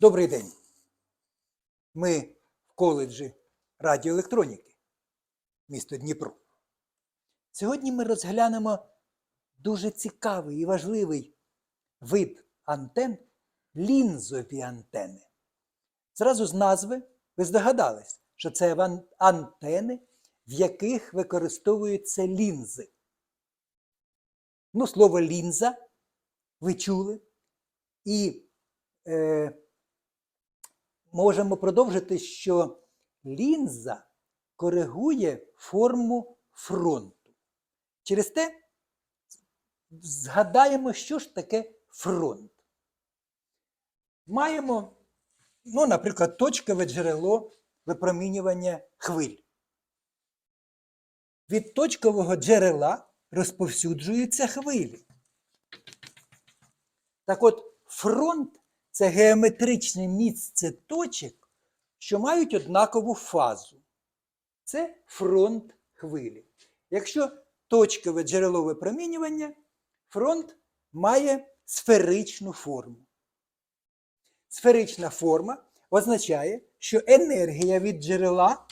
Добрий день. Ми в коледжі радіоелектроніки, місто Дніпро. Сьогодні ми розглянемо дуже цікавий і важливий вид антен лінзові антени. Зразу з назви ви здогадались, що це антени, в яких використовуються лінзи. Ну, слово лінза ви чули. І е, можемо продовжити, що лінза коригує форму фронту. Через те згадаємо, що ж таке фронт. Маємо, ну, наприклад, точкове джерело випромінювання хвиль. Від точкового джерела розповсюджуються хвилі. Так от, фронт це геометричне місце точок, що мають однакову фазу. Це фронт хвилі. Якщо точкове джерело випромінювання, фронт має сферичну форму. Сферична форма означає, що енергія від джерела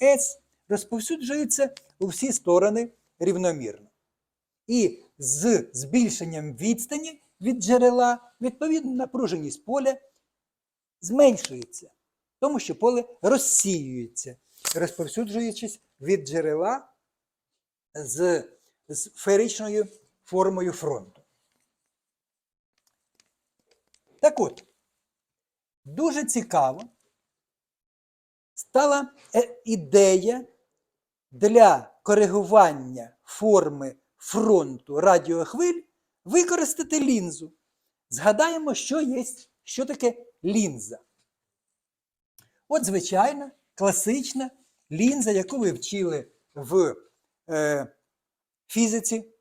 S розповсюджується у всі сторони рівномірно. І з збільшенням відстані від джерела, відповідно, напруженість поля зменшується, тому що поле розсіюється, розповсюджуючись від джерела з сферичною формою фронту. Так от, дуже цікаво стала е- ідея для коригування форми фронту радіохвиль використати лінзу. Згадаємо, що є, що таке лінза. От, звичайна, класична лінза, яку ви вчили в е, фізиці.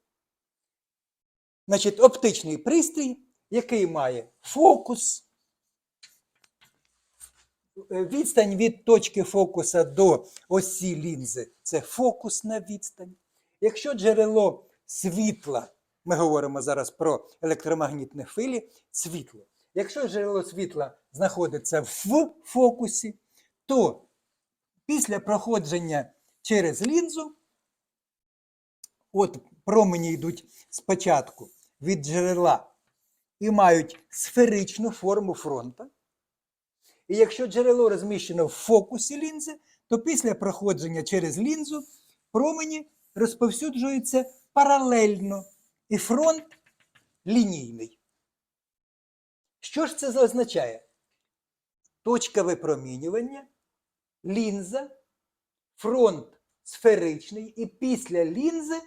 Значить, оптичний пристрій, який має фокус. Е, Відстань від точки фокуса до осі лінзи це фокусна відстань. Якщо джерело світла, ми говоримо зараз про електромагнітні хвилі, світло. Якщо джерело світла знаходиться в фокусі, то після проходження через лінзу, от промені йдуть спочатку від джерела і мають сферичну форму фронта. І якщо джерело розміщено в фокусі лінзи, то після проходження через лінзу промені розповсюджуються паралельно, і фронт лінійний. Що ж це означає? Точка випромінювання, лінза, фронт сферичний, і після лінзи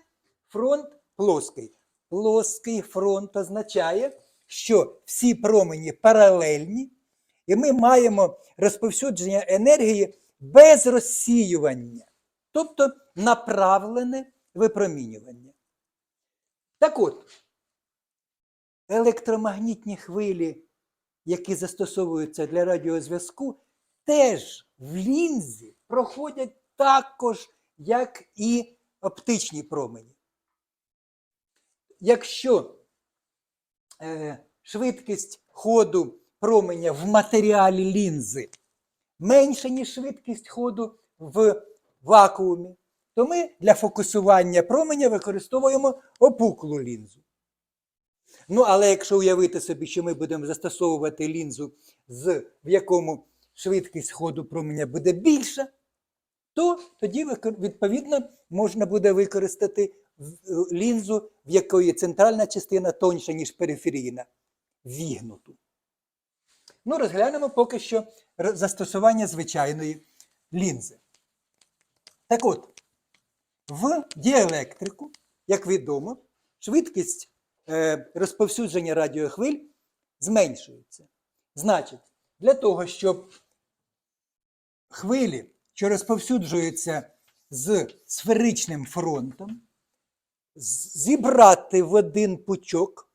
фронт плоский. Плоский фронт означає, що всі промені паралельні, і ми маємо розповсюдження енергії без розсіювання, тобто направлене випромінювання. Так от, електромагнітні хвилі, які застосовуються для радіозв'язку, теж в лінзі проходять також, як і оптичні промені. Якщо е, швидкість ходу променя в матеріалі лінзи менша, ніж швидкість ходу в вакуумі, то ми для фокусування променя використовуємо опуклу лінзу. Ну, але якщо уявити собі, що ми будемо застосовувати лінзу, з, в якому швидкість ходу променя буде більша, то тоді відповідно можна буде використати лінзу, в якої центральна частина тоньша, ніж периферійна, вігнуту. Ну, розглянемо поки що застосування звичайної лінзи. Так от, в діелектрику, як відомо, швидкість е, розповсюдження радіохвиль зменшується. Значить, для того, щоб хвилі, що розповсюджуються з сферичним фронтом, зібрати в один пучок,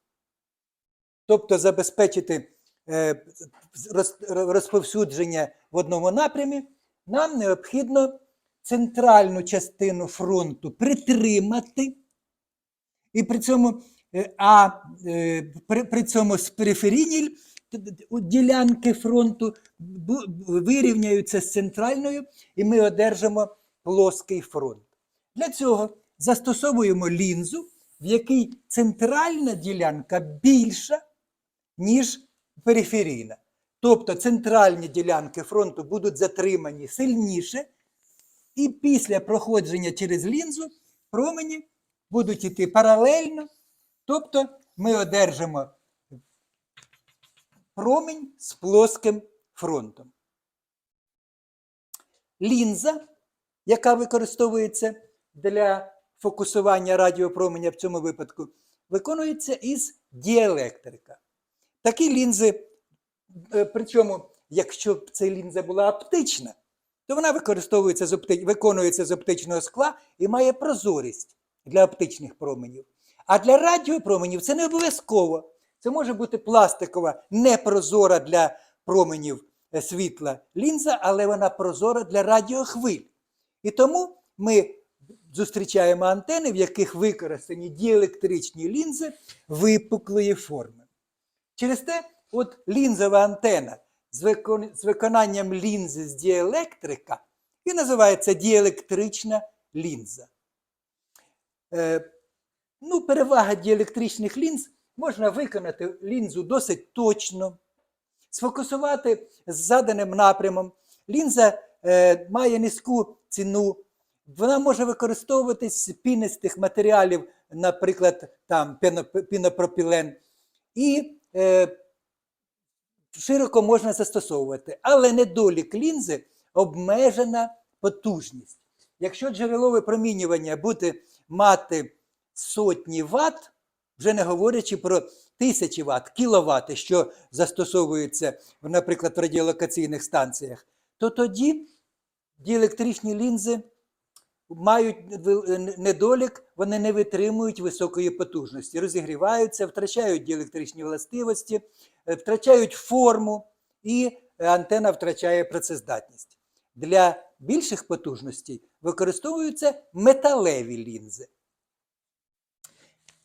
тобто забезпечити е, розповсюдження в одному напрямі, нам необхідно центральну частину фронту притримати, і при цьому, е, а е, при, при цьому з у ділянки фронту вирівняються з центральною, і ми одержимо плоский фронт. Для цього застосовуємо лінзу, в якій центральна ділянка більша, ніж периферійна. Тобто центральні ділянки фронту будуть затримані сильніше, і після проходження через лінзу промені будуть йти паралельно. Тобто ми одержимо промінь з плоским фронтом. Лінза, яка використовується для фокусування радіопроменя в цьому випадку, виконується із діелектрика. Такі лінзи, е, причому, якщо б ця лінза була оптична, то вона використовується з опти... виконується з оптичного скла і має прозорість для оптичних променів. А для радіопроменів це не обов'язково. Це може бути пластикова, непрозора для променів е, світла лінза, але вона прозора для радіохвиль. І тому ми зустрічаємо антени, в яких використані діелектричні лінзи випуклої форми. Через те, от лінзова антена з, виконанням лінзи з діелектрика і називається діелектрична лінза. Е, ну, перевага діелектричних лінз можна виконати лінзу досить точно, сфокусувати з заданим напрямом. Лінза е, має низьку ціну, вона може використовуватись з пінистих матеріалів, наприклад, там пінопропілен, і е, широко можна застосовувати. Але недолік лінзи обмежена потужність. Якщо джерело випромінювання буде мати сотні ватт, вже не говорячи про тисячі ватт, кіловати, що застосовуються, наприклад, в радіолокаційних станціях, то тоді діелектричні лінзи мають недолік, вони не витримують високої потужності, розігріваються, втрачають діелектричні властивості, е, втрачають форму, і антена втрачає працездатність. Для більших потужностей використовуються металеві лінзи.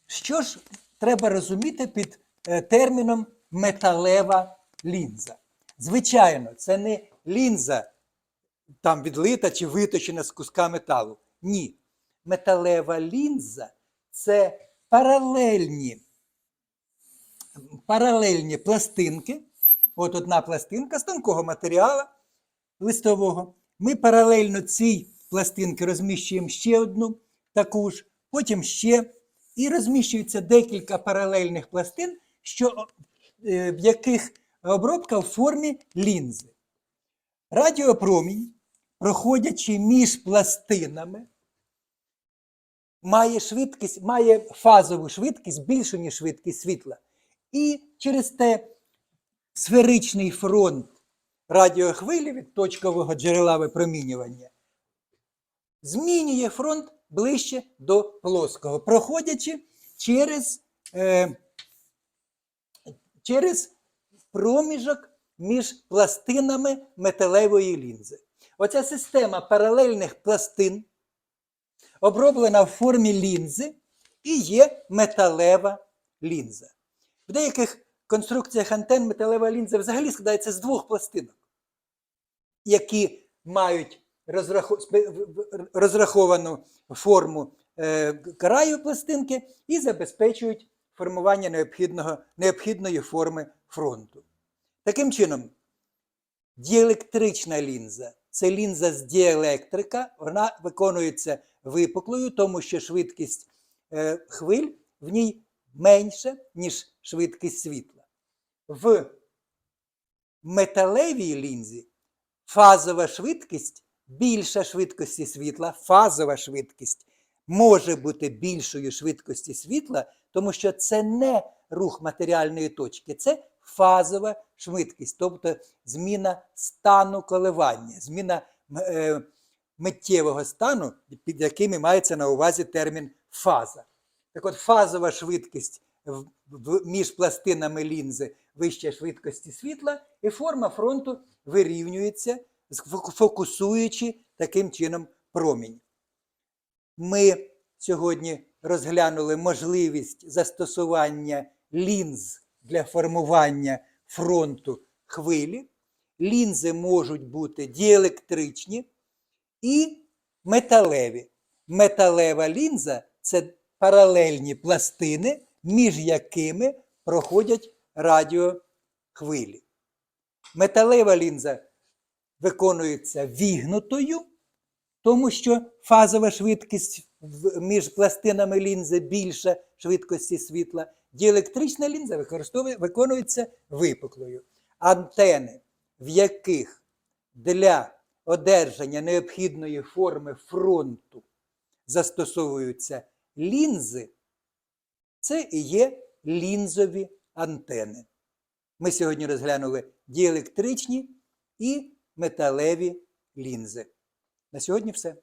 Що ж треба розуміти під е, терміном металева лінза? Звичайно, це не лінза там відлита чи виточена з куска металу. Ні. Металева лінза це паралельні, паралельні пластинки. От одна пластинка з тонкого матеріалу листового. Ми паралельно цій пластинки розміщуємо ще одну таку ж, потім ще. І розміщується декілька паралельних пластин, що, е, в яких обробка в формі лінзи. Радіопромінь, проходячи між пластинами, має швидкість, має фазову швидкість більшу, ніж швидкість світла. І через те сферичний фронт радіохвилі від точкового джерела випромінювання змінює фронт ближче до плоского, проходячи через, е, через проміжок між пластинами металевої лінзи. Оця система паралельних пластин оброблена в формі лінзи і є металева лінза. В деяких конструкціях антен металева лінза взагалі складається з двох пластинок, які мають розраховану форму е, краю пластинки і забезпечують формування необхідного, необхідної форми фронту. Таким чином, діелектрична лінза це лінза з діелектрика, вона виконується випуклою, тому що швидкість е, хвиль в ній менша, ніж швидкість світла. В металевій лінзі фазова швидкість більша швидкості світла, фазова швидкість може бути більшою швидкості світла, тому що це не рух матеріальної точки, це фазова швидкість, тобто зміна стану коливання, зміна е, миттєвого стану, під яким мається на увазі термін фаза. Так от фазова швидкість між пластинами лінзи вища швидкості світла, і форма фронту вирівнюється, фокусуючи таким чином промінь. Ми сьогодні розглянули можливість застосування лінз для формування фронту хвилі. Лінзи можуть бути діелектричні і металеві. Металева лінза це паралельні пластини, між якими проходять радіохвилі. Металева лінза виконується вігнутою, тому що фазова швидкість між пластинами лінзи більша швидкості світла. Діелектрична лінза виконується випуклою. Антени, в яких для одержання необхідної форми фронту застосовуються лінзи, це і є лінзові антени. Ми сьогодні розглянули діелектричні і металеві лінзи. На сьогодні все.